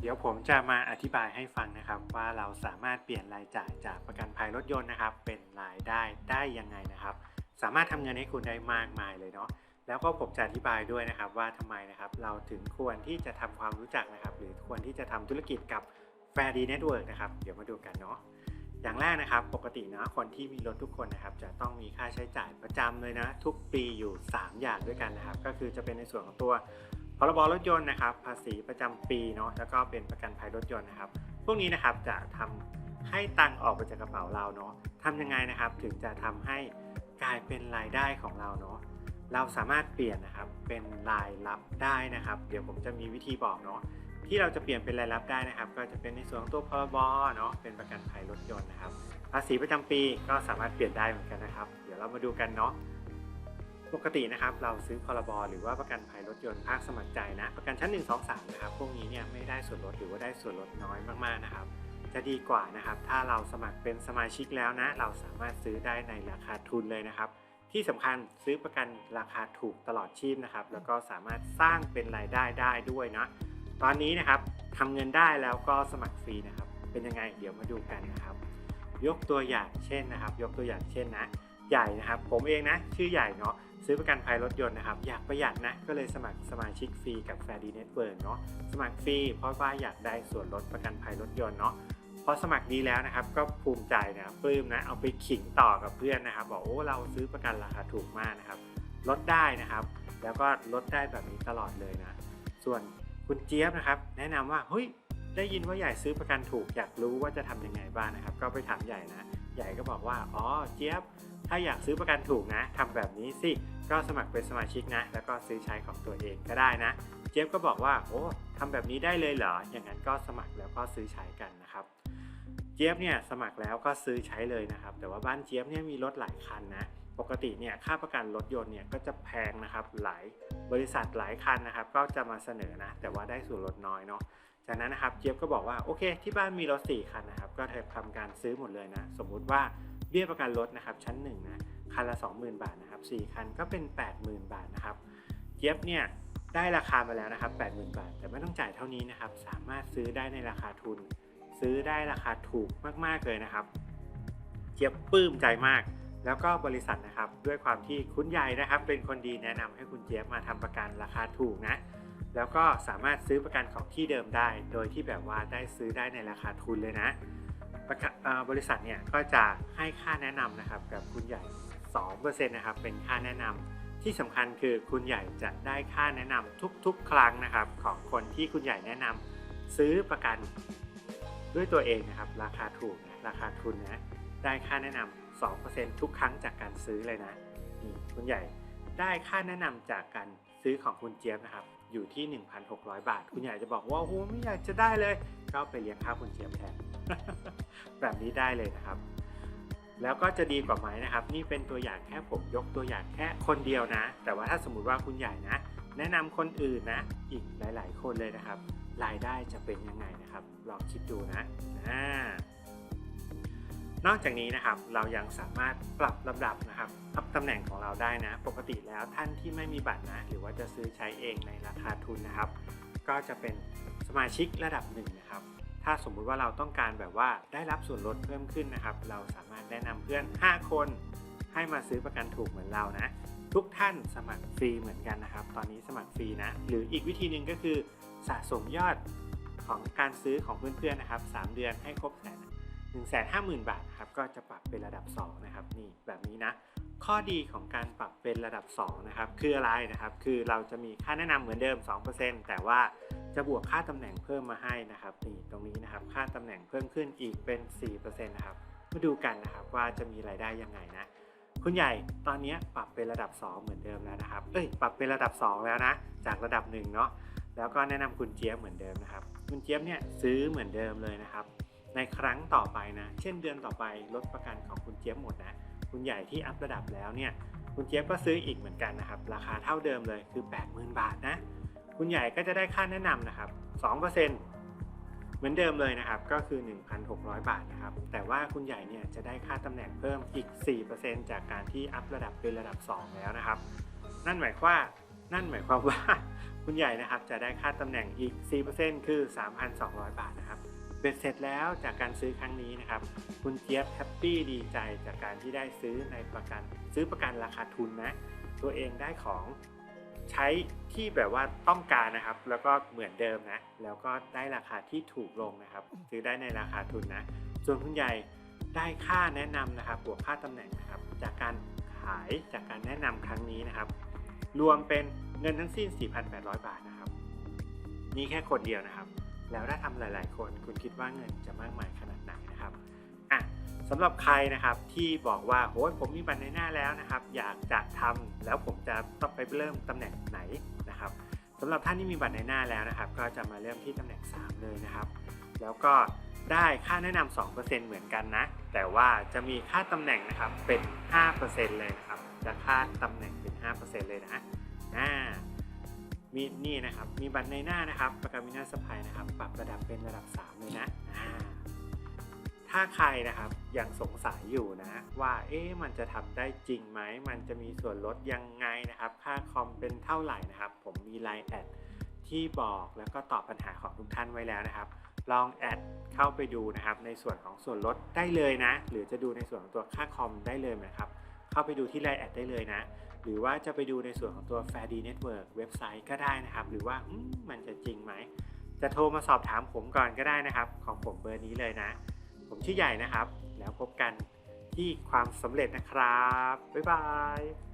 เดี๋ยวผมจะมาอธิบายให้ฟังนะครับว่าเราสามารถเปลี่ยนรายจ่ายจากประกันภัยรถยนต์นะครับ เป็นรายได้ได้ยังไงนะครับ สามารถทำเงินให้คุณได้มากมายเลยเนาะแล้วก็ผมจะอธิบายด้วยนะครับว่าทำไมนะครับเราถึงควรที่จะทำความรู้จักนะครับ หรือควรที่จะทำธุรกิจกับ f a i r d Network นะครับเดี๋ยวมาดูกันเนาะอย่างแรกนะครับปกตินะคนที่มีรถทุกคนนะครับ จะต้องมีค่าใช้จ่ายประจำเลยนะ ทุกปีอยู่ 3 อย่างด้วยกันนะครับ ก็คือจะเป็นในส่วนของตัว พรบรถยนต์นะครับ ภาษีประจำปีเนาะแล้วก็เป็นประกันภัยรถยนต์นะครับ พวกนี้นะครับจะทำให้ตังออกมาจากกระเป๋าเราเนาะทำยังไงนะครับ ถึงจะทำให้กลายเป็นรายได้ของเราเนาะเราสามารถเปลี่ยนนะครับเป็นรายรับได้นะครับ เดี๋ยวผมจะมีวิธีบอกเนาะที่เราจะเปลี่ยนเป็นรายรับได้นะครับ ก็จะเป็นในส่วนของตัวพรบเนาะเป็นประกันภัยรถยนต์นะครับ ภาษีประจำปีก็สามารถเปลี่ยนได้เหมือนกันนะครับ เดี๋ยวเรามาดูกันเนาะ ปกตินะครับเราซื้อพรบหรือว่าประกันภัยรถยนต์ภาคสมัครใจนะ ประกันชั้น 1 2 3 นะครับ พวกนี้เนี่ยไม่ได้ส่วนลดหรือว่าได้ส่วนลดน้อยมากๆนะครับ จะดีกว่านะครับ ถ้าเราสมัครเป็นสมาชิกแล้วนะ เราสามารถซื้อได้ในราคาทุนเลยนะครับ ที่สำคัญซื้อประกันราคาถูกตลอดชีพนะครับ แล้วก็สามารถสร้างเป็นรายได้ได้ด้วยนะตอนนี้นะครับทำเงินได้แล้วก็สมัครฟรีนะครับ เป็นยังไงเดี๋ยวมาดูกันนะครับ ยกตัวอย่างเช่นนะครับ ยกตัวอย่างเช่นนะ ใหญ่นะครับ ผมเองนะ ชื่อใหญ่เนาะซื้อประกันภัยรถยนต์นะครับ อยากประหยัดนะ ก็เลยสมัครสมาชิกฟรีกับ f a i r d Network เนาะสมัครฟรีเพราะว่าอยากได้ส่วนลดประกันภัยรถยนต์เนาะพอสมัครดีแล้วนะครับ ก็ภูมิใจนะปลื้มนะเอาไปขิงต่อกับเพื่อนนะครับ บอกโอ้เราซื้อประกันราคาถูกมากนะครับ ลดได้นะครับ แล้วก็ลดได้แบบนี้ตลอดเลยนะ ส่วนคุณเจี๊ยบนะครับ แนะนำว่าเฮ้ยได้ยินว่าใหญ่ซื้อประกันถูกอยากรู้ว่าจะทำยังไงบ้างนะครับ ก็ไปถามใหญ่นะ ใหญ่ก็บอกว่าอ๋อเจี๊ยบ ถ้าอยากซื้อประกันถูกนะทำแบบนี้สิ ก็สมัครเป็นสมาชิกนะ แล้วก็ซื้อใช้ของตัวเองก็ได้นะ เจี๊ยบก็บอกว่า โอ้ทำแบบนี้ได้เลยเหรอ อย่างนั้นก็สมัครแล้วก็ซื้อใช้กันนะครับ เจี๊ยบเนี่ยสมัครแล้วก็ซื้อใช้เลยนะครับ แต่ว่าบ้านเจี๊ยบเนี่ยมีรถหลายคันนะ ปกติเนี่ยค่าประกันรถยนต์เนี่ยก็จะแพงนะครับ หลายบริษัทหลายคันนะครับ ก็จะมาเสนอนะ แต่ว่าได้ส่วนลดน้อยเนาะจากนั้นนะครับเจี๊ยบก็บอกว่าโอเค ที่บ้านมีรถ4คันนะครับ ก็ทำการซื้อหมดเลยนะ สมมุติว่า เบี้ยประกันรถนะครับชั้น1นะคันละ 20,000 บาทนะครับ4คันก็เป็น 80,000 บาทนะครับเจี๊ยบเนี่ยได้ราคามาแล้วนะครับ80,000 บาท แต่ไม่ต้องจ่ายเท่านี้นะครับสามารถซื้อได้ในราคาทุน ซื้อได้ราคาถูกมากๆเลยนะครับเจี๊ยบปลื้มใจมาก แล้วก็บริษัทนะครับด้วยความที่คุณใหญ่นะครับ เป็นคนดีแนะนำให้คุณเจี๊ยบมาทำประกันราคาถูกนะแล้วก็สามารถซื้อประกันของที่เดิมได้ โดยที่แบบว่าได้ซื้อได้ในราคาทุนเลยนะ บริษัทเนี่ยก็จะให้ค่าแนะนำนะครับกับคุณใหญ่2%นะครับเป็นค่าแนะนำที่สำคัญคือคุณใหญ่จะได้ค่าแนะนำทุกๆ ครั้งนะครับ ของคนที่คุณใหญ่แนะนำซื้อประกันด้วยตัวเองนะครับ ราคาถูกนะราคาทุนนะได้ค่าแนะนำ2%ทุกครั้งจากการซื้อเลยนะนี่คุณใหญ่ได้ค่าแนะนำจากการ ซื้อของคุณเจี๊ยบนะครับอยู่ที่ 1,600 บาท คุณใหญ่จะบอกว่าโอ้ไม่อยากจะได้เลย ก็ไปเลี้ยงข้าวคุณเจี๊ยบแทนแบบนี้ได้เลยนะครับ แล้วก็จะดีกว่าไหมนะครับ นี่เป็นตัวอย่างแค่ผมยกตัวอย่างแค่คนเดียวนะ แต่ว่าถ้าสมมุติว่าคุณใหญ่นะ แนะนำคนอื่นนะ อีกหลาย ๆ คนเลยนะครับ รายได้จะเป็นยังไงนะครับ ลองคิดดูนะอ่า นอกจากนี้นะครับเรายังสามารถปรับลำดับนะครับอัพตำแหน่งของเราได้นะ ปกติแล้วท่านที่ไม่มีบัตรนะ หรือว่าจะซื้อใช้เองในราคาทุนนะครับ ก็จะเป็นสมาชิกระดับหนึ่งนะครับถ้าสมมุติว่าเราต้องการแบบว่าได้รับส่วนลดเพิ่มขึ้นนะครับ เราสามารถแนะนำเพื่อน 5 คนให้มาซื้อประกันถูกเหมือนเรานะ ทุกท่านสมัครฟรีเหมือนกันนะครับ ตอนนี้สมัครฟรีนะ หรืออีกวิธีหนึ่งก็คือสะสมยอดของการซื้อของเพื่อนๆนะครับ 3 เดือนให้ครบแสน 1 5 0 0 0 0 บาทครับก็จะปรับเป็นระดับ 2 นะครับ นี่แบบนี้นะ ข้อดีของการปรับเป็นระดับ 2 นะครับ คืออะไรนะครับ คือเราจะมีค่าแนะนำเหมือนเดิม 2%แต่ว่าจะบวกค่าตำแหน่งเพิ่มมาให้นะครับนี่ตรงนี้นะครับ ค่าตำแหน่งเพิ่มขึ้นอีกเป็น4%นะครับมาดูกันนะครับว่าจะมีรายได้ยังไงนะ คุณใหญ่ตอนนี้ปรับเป็นระดับ 2 เหมือนเดิมแล้วนะครับเอ้ยปรับเป็นระดับ 2 แล้วนะจากระดับ1เนาะแล้วก็แนะนำคุณเจี๊ยบเหมือนเดิมนะครับคุณเจี๊ยบเนี่ยซื้อเหมือนเดิมเลยนะครับ ในครั้งต่อไปนะ เช่นเดือนต่อไปลดประกันของคุณเจี๊ยบหมดนะ คุณใหญ่ที่อัพระดับแล้วเนี่ย คุณเจี๊ยบก็ซื้ออีกเหมือนกันนะครับ ราคาเท่าเดิมเลยคือ 80,000 บาทนะ คุณใหญ่ก็จะได้ค่าแนะนำนะครับ 2%เหมือนเดิมเลยนะครับ ก็คือ 1,600 บาทนะครับ แต่ว่าคุณใหญ่เนี่ยจะได้ค่าตำแหน่งเพิ่มอีก 4%จากการที่อัพระดับเป็นระดับ 2 แล้วนะครับ นั่นหมายความว่านั่นหมายความว่า คุณใหญ่นะครับจะได้ค่าตำแหน่งอีก 4%คือ 3,200 บาทนะครับ เบ็ดเสร็จแล้วจากการซื้อครั้งนี้นะครับ คุณเจี๊ยบแฮปปี้ดีใจจากการที่ได้ซื้อในประกัน ซื้อประกันราคาทุนนะ ตัวเองได้ของใช้ที่แบบว่าต้องการนะครับ แล้วก็เหมือนเดิมนะ แล้วก็ได้ราคาที่ถูกลงนะครับ ซื้อได้ในราคาทุนนะ ส่วนคุณใหญ่ได้ค่าแนะนำนะครับบวกค่าตำแหน่งนะครับ จากการขายจากการแนะนำครั้งนี้นะครับ รวมเป็นเงินทั้งสิ้น 4,800 บาทนะครับ นี่แค่คนเดียวนะครับ แล้วถ้าทำหลาย ๆ คนคุณคิดว่าเงินจะมากมายขนาดไหนนะครับอะสำหรับใครนะครับที่บอกว่าโอ้ยผมมีบัตรในหน้าแล้วนะครับ อยากจะทำแล้วผมจะต้องไปเริ่มตำแหน่งไหนนะครับสำหรับท่านที่มีบัตรในหน้าแล้วนะครับ ก็จะมาเริ่มที่ตำแหน่ง 3 เลยนะครับ แล้วก็ได้ค่าแนะนำ 2%เหมือนกันนะ แต่ว่าจะมีค่าตำแหน่งนะครับเป็น 5%เลยนะครับ จะค่าตำแหน่งเป็น 5%เลยนะอ่า มีนี่นะครับ มีบัตรในหน้านะครับประกันวินาศภัยนะครับ ปรับระดับเป็นระดับ 3 เลยนะถ้าใครนะครับยังสงสัยอยู่นะว่าเอ๊ะมันจะทำได้จริงไหม มันจะมีส่วนลดยังไงนะครับ ค่าคอมเป็นเท่าไหร่นะครับ ผมมีไลน์แอดที่บอกแล้วก็ตอบปัญหาของทุกท่านไว้แล้วนะครับ ลองแอดเข้าไปดูนะครับ ในส่วนของส่วนลดได้เลยนะ หรือจะดูในส่วนของตัวค่าคอมได้เลยนะครับ เข้าไปดูที่ไลน์แอดได้เลยนะ หรือว่าจะไปดูในส่วนของตัว f a i r d Network เว็บไซต์ก็ได้นะครับ หรือว่ามันจะจริงไหม จะโทรมาสอบถามผมก่อนก็ได้นะครับ ของผมเบอร์นี้เลยนะ ผมชื่อใหญ่นะครับ แล้วพบกันที่ความสำเร็จนะครับ บ๊ายบาย